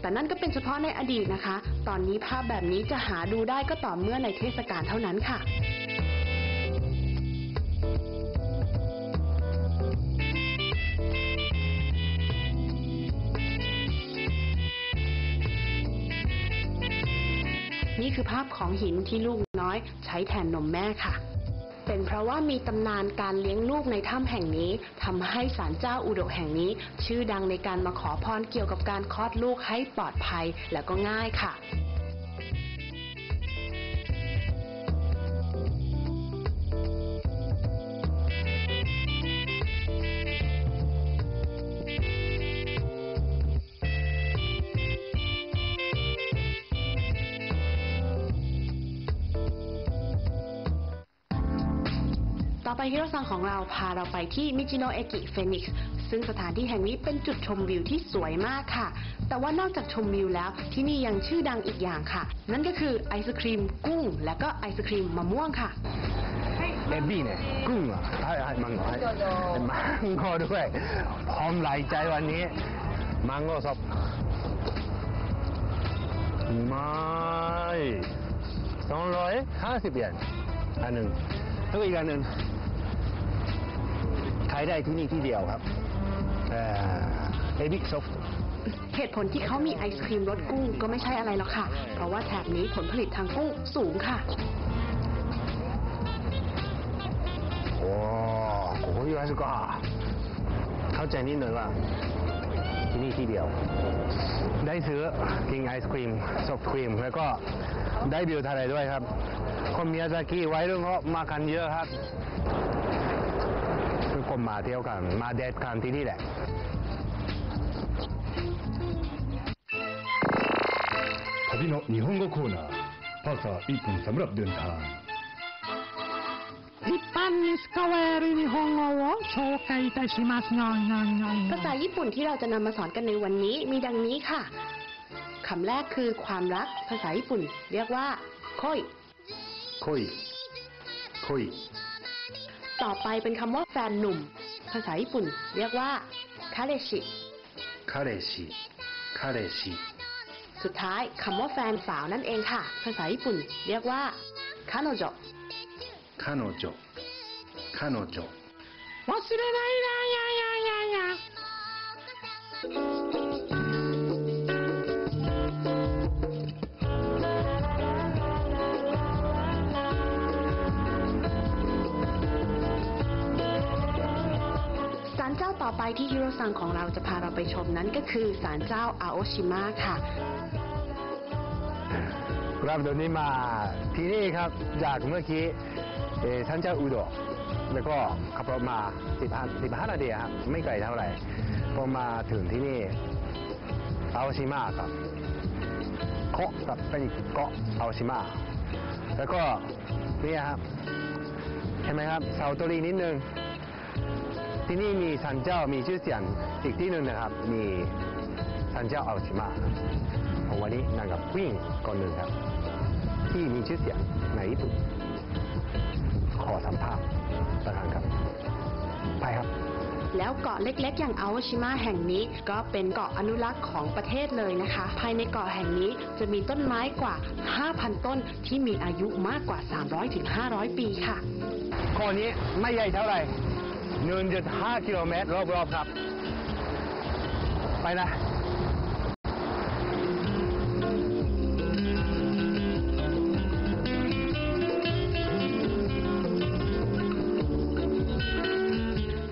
แต่นั่นก็เป็นเฉพาะในอดีตนะคะ ตอนนี้ภาพแบบนี้จะหาดูได้ก็ต่อเมื่อในเทศกาลเท่านั้นค่ะนี่คือภาพของหินที่ลูกน้อยใช้แทนนมแม่ค่ะ เป็นเพราะว่ามีตำนานการเลี้ยงลูกในถ้ำแห่งนี้ทำให้ศาลเจ้าอุดกแห่งนี้ ชื่อดังในการมาขอพรเกี่ยวกับการคลอดลูกให้ปลอดภัยและก็ง่ายค่ะ ต่อไปฮิโรซังของเราพาเราไปที่มิจิโนะเอกิเฟนิกซ์ซึ่งสถานที่แห่งนี้เป็นจุดชมวิวที่สวยมากค่ะ แต่ว่านอกจากชมวิวแล้วที่นี่ยังชื่อดังอีกอย่างค่ะ นั่นก็คือไอศครีมกุ้ง และก็ไอศครีมมะม่วงค่ะ エビね、กุ้งเหรอはいはいมังโก้はいมังโก้ด้วยพร้อมหลายใจวันนี้ มังโก้สดไม่สองร้อยห้าสิบเยนอันหนึ่งแล้วก็อีกอันหนึ่งข ายได้ที่นี่ที่เดียวครับเอ่อเอบิซอฟเหตุผลที่เขามีไอศครีมรสกุ้งก็ไม่ใช่อะไรหรอกค่ะ เพราะว่าแถบนี้ผลผลิตทางกุ้งสูงค่ะโอ้โหยูไอสก็เข้าใจนิดหน่อยว่าที่นี่ที่เดียว ได้ซื้อกินไอศครีมซอฟต์ครีม แล้วก็ได้บิวทะเลด้วยครับคนมิยาซากิไว้รุ่นก็มากันเยอะครับ คือคนมาเที่ยวกัน มาเดทกันที่นี่แหละ 旅の日本語コーナーパーサー1分สำหรับเดินทาง 一般に使われる日本語を紹介いたしますよよよ ภาษาญี่ปุ่นที่เราจะนำมาสอนกันในวันนี้มีดังนี้ค่ะคำแรกคือความรัก ภาษาญี่ปุ่น เรียกว่าโคย คุย คุย ต่อไปเป็นคำว่าแฟนหนุ่ม ภาษาญี่ปุ่น เรียกว่าคาเรชิ 彼氏彼氏 สุดท้ายคำว่าแฟนสาวนั่นเองค่ะ ภาษาญี่ปุ่น เรียกว่าคาโนโจ 彼女彼女忘れないなやややや าลเจ้าต่อไปที่ฮิโรซังของเราจะพาเราไปชมนั้นก็คือศาลเจ้าอาโอชิมะค่ะ ครับเดี๋ยวนี้มาที่นี่ครับจากเมื่อกี้เอท่านเจ้าอุดรแล้วก็ขับรถมา15 15นาทีครับไม่ไกลเท่าไหร่พอมาถึงที่นี่อาโอชิมะครับเกาะกับเป็นเกาะอาโอชิมะแล้วก็นี่ครับเห็นไหมครับเสาตัวลีนิดนึง ที่นี่มีสันเจ้ามีชื่อเสียงอีกที่หนึ่งนะครับ มีสันเจ้าอาโอชิมะของวันนี้นั่งกับผู้หญิงคนหนึ่งครับ ที่มีชื่อเสียงในญี่ปุ่นขอสัมภาษณ์ประธานครับ ไปครับ แล้วเกาะเล็กๆ อย่างอาโอชิมะแห่งนี้ก็เป็นเกาะอนุรักษ์ของประเทศเลยนะคะ ภายในเกาะแห่งนี้จะมีต้นไม้กว่า 5,000 ต้นที่มีอายุมากกว่า 300-500 ปีค่ะข้อนี้ไม่ใหญ่เท่าไหร่ 1.5กิโลเมตรรอบๆครับ ไปนะ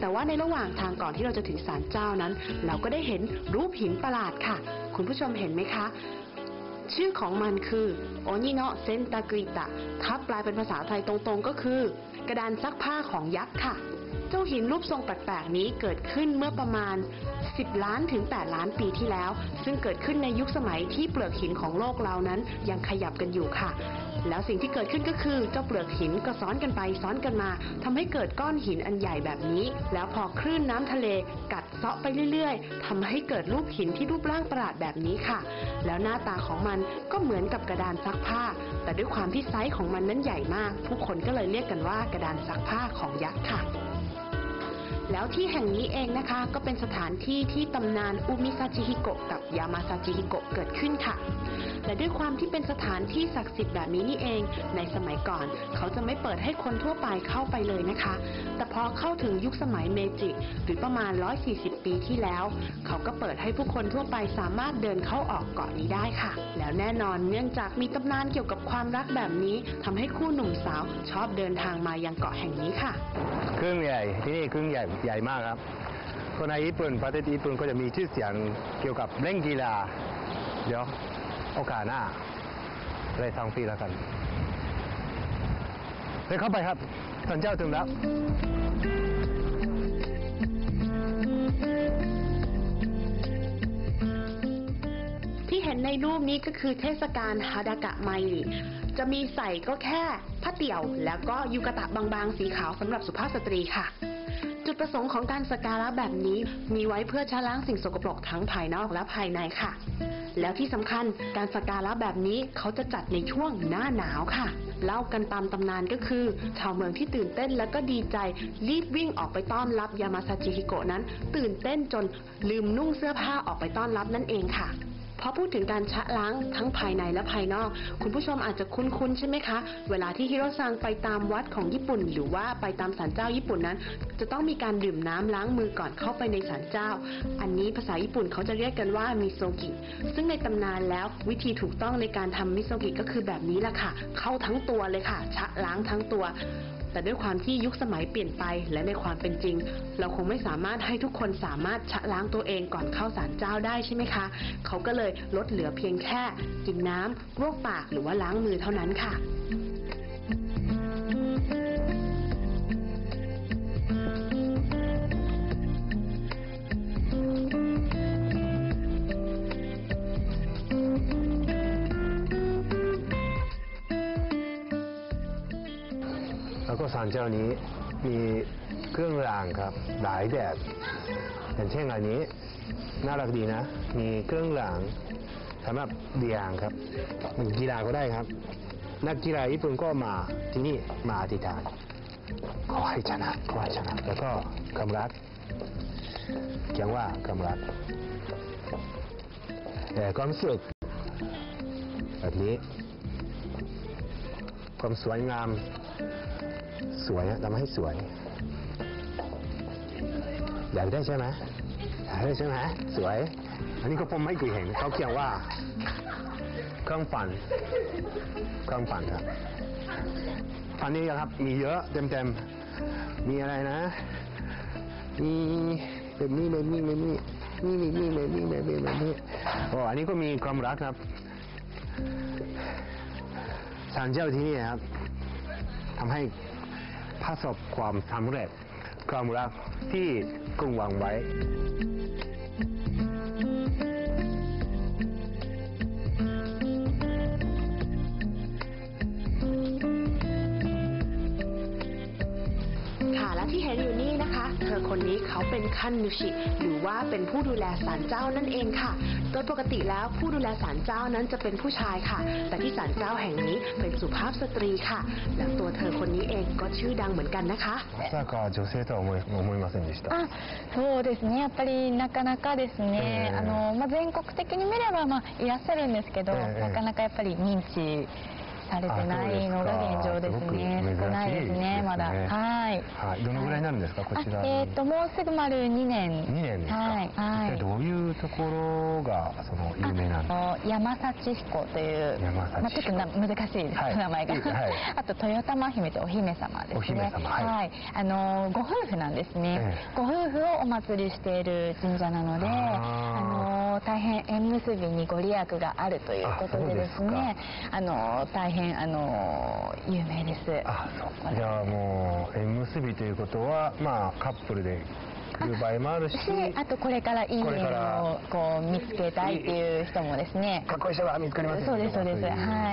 แต่ว่าในระหว่างทางก่อนที่เราจะถึงศาลเจ้านั้น เราก็ได้เห็นรูปหินประหลาดค่ะ คุณผู้ชมเห็นไหมคะ ชื่อของมันคือโอนิโนเซนตากิตะถ้าแปลเป็นภาษาไทยตรงๆก็คือ กระดานซักผ้าของยักษ์ค่ะ เจ้าหินรูปทรงแปลกๆนี้เกิดขึ้นเมื่อประมาณ 10 ล้านถึง 8 ล้านปีที่แล้ว ซึ่งเกิดขึ้นในยุคสมัยที่เปลือกหินของโลกเรานั้นยังขยับกันอยู่ค่ะ แล้วสิ่งที่เกิดขึ้นก็คือเจ้าเปลือกหินก็ซ้อนกันไปซ้อนกันมาทำให้เกิดก้อนหินอันใหญ่แบบนี้ แล้วพอคลื่นน้ำทะเลกัดเซาะไปเรื่อย ๆทำให้เกิดรูปหินที่รูปร่างประหลาดแบบนี้ค่ะ แล้วหน้าตาของมันก็เหมือนกับกระดานซักผ้า แต่ด้วยความที่ไซส์ของมันนั้นใหญ่มาก ผู้คนก็เลยเรียกกันว่ากระดานซักผ้าของยักษ์ค่ะ แล้วที่แห่งนี้เองนะคะ ก็เป็นสถานที่ที่ตำนานอุมิซาจิฮิโกะกับยามาซาจิฮิโกะเกิดขึ้นค่ะ และด้วยความที่เป็นสถานที่ศักดิ์สิทธิ์แบบนี้นี่เอง ในสมัยก่อน เขาจะไม่เปิดให้คนทั่วไปเข้าไปเลยนะคะ แต่พอเข้าถึงยุคสมัยเมจิหรือประมาณ 140 ปีที่แล้ว เขาก็เปิดให้ผู้คนทั่วไปสามารถเดินเข้าออกเกาะนี้ได้ค่ะ แล้วแน่นอนเนื่องจากมีตำนานเกี่ยวกับความรักแบบนี้ทำให้คู่หนุ่มสาวชอบเดินทางมายังเกาะแห่งนี้ค่ะเครื่องใหญ่ที่นี่เครื่องใหญ่ใหญ่มากครับคนในญี่ปุ่นประเทศญี่ปุ่นก็จะมีชื่อเสียงเกี่ยวกับเล่นกีฬา เดี๋ยวโอกาสหน้าเลยทางฟรีแล้วกันเดินเข้าไปครับสันเจ้าถึงแล้วที่เห็นในรูปนี้ก็คือเทศกาลฮาดากะไมริจะมีใส่ก็แค่ผ้าเตี่ยว แล้วก็ยูกะตะบางๆ สีขาวสำหรับสุภาพสตรีค่ะ ดประสงค์ของการสักการะแบบนี้ มีไว้เพื่อชะล้างสิ่งสกปรกทั้งภายนอกและภายในค่ะ แล้วที่สำคัญการสักการะแบบนี้เขาจะจัดในช่วงหน้าหนาวค่ะ เล่ากันตามตำนานก็คือ ชาวเมืองที่ตื่นเต้นและก็ดีใจ รีบวิ่งออกไปต้อนรับยามาซาจิฮิโกะนั้น ตื่นเต้นจนลืมนุ่งเสื้อผ้าออกไปต้อนรับนั่นเองค่ะ พอพูดถึงการชะล้างทั้งภายในและภายนอก คุณผู้ชมอาจจะคุ้นๆใช่ไหมคะ เวลาที่ฮิโรซังไปตามวัดของญี่ปุ่น หรือว่าไปตามศาลเจ้าญี่ปุ่นนั้น จะต้องมีการดื่มน้ำล้างมือก่อนเข้าไปในศาลเจ้า อันนี้ภาษาญี่ปุ่นเขาจะเรียกกันว่ามิโซกิ ซึ่งในตำนานแล้ววิธีถูกต้องในการทำมิโซกิก็คือแบบนี้แหละค่ะ เข้าทั้งตัวเลยค่ะ ชะล้างทั้งตัวแต่ด้วยความที่ยุคสมัยเปลี่ยนไปและในความเป็นจริง เราคงไม่สามารถให้ทุกคนสามารถชะล้างตัวเองก่อนเข้าศาลเจ้าได้ใช่ไหมคะ เขาก็เลยลดเหลือเพียงแค่ กินน้ำรวกปากหรือว่าล้างมือเท่านั้นค่ะ วก็ศาลเจ้านี้มีเครื่องรางครับหลายแบบ อย่างเช่นอันนี้ น่ารักดีนะ มีเครื่องรางสำหรับเดียงครับมันกีฬาก็ได้ครับ นักกีฬาญี่ปุ่นก็มาที่นี่มาอธิษฐานขอให้ชนะขอให้ชนะ แล้วก็ความรักเขียนว่าความรักแต่ความสุขแบบนี้ ความสวยงาม สวยทำให้สวย อยากได้ใช่ไหมอยากได้ใช่ไหมสวย อันนี้ก็ผมไม่เคยเห็น เขาเขียนว่า เครื่องปั่นเครื่องปั่นครับอันนี้นะครับ มีเยอะเต็มๆ มีอะไรนะ มีแบบนี้แบบนี้แบบนี้นี่นี่นี่แบบนี้แบบนี้แบบนี้โอ้อันนี้ก็มีความรักครับ สารเจ้าที่นี่ครับทำให้ประสบความสำเร็จความรักที่กุ้งหวังไว้ คะ เธอคนนี้เขาเป็นคันนุชิ หรือว่าเป็นผู้ดูแลศาลเจ้านั่นเองค่ะ โดยปกติแล้วผู้ดูแลศาลเจ้านั้นจะเป็นผู้ชายค่ะ แต่ที่ศาลเจ้าแห่งนี้เป็นสุภาพสตรีค่ะ แล้วตัวเธอคนนี้เองก็ชื่อดังเหมือนกันนะคะ まさか女性とは思い思いませんでした。あそうですねやっぱりなかなかですね、ええあのまあ、全国的に見れば、まあ、いらっしゃるんですけど、ええなかなかやっぱり認知 されてないのが現状ですね。すか少ないですねねまだ。はい。はい、どのぐらいになるんですか、こちらえっ、ともうすぐ丸2年。2年ですか。はいはい。どういうところがその有名なんですか？山幸彦という山幸彦。まあ、ちょっとな難しいです、はい。名前が、はい。あと豊玉姫とお姫様ですね。お姫様はい。あのご夫婦なんですね、ええ。ご夫婦をお祭りしている神社なのであの大変縁結びにご利益があるということでですね。あの大変あの有名です。あ、そう。じゃあもう縁結びということは、まあカップルで来る場合もあるし、しあとこれからいいこれから縁をこう見つけたいっていう人もですね。かっこいい人が見つかりますよそうですそうです。は。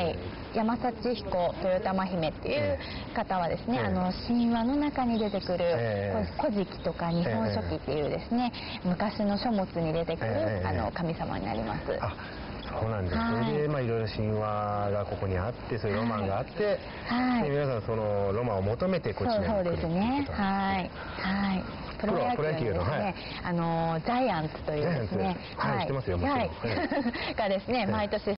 い。山幸彦豊玉姫っていう方はですね、ええ。あの神話の中に出てくるええ「古事記」とか「日本書紀」っていうですね、昔の書物に出てくる、ええ。あの神様になります。あ、そうなんです。はい。それでまあいろいろ神話がここにあって、そういうロマンがあって、はい。で皆さんそのロマンを求めてこっちに来るそうですね。はい。はい。プロ野球のね、はい。あのジャイアンツというですね。ジャイアンツ。はい知ってますよもちろん。はい。はい。がですねはい毎年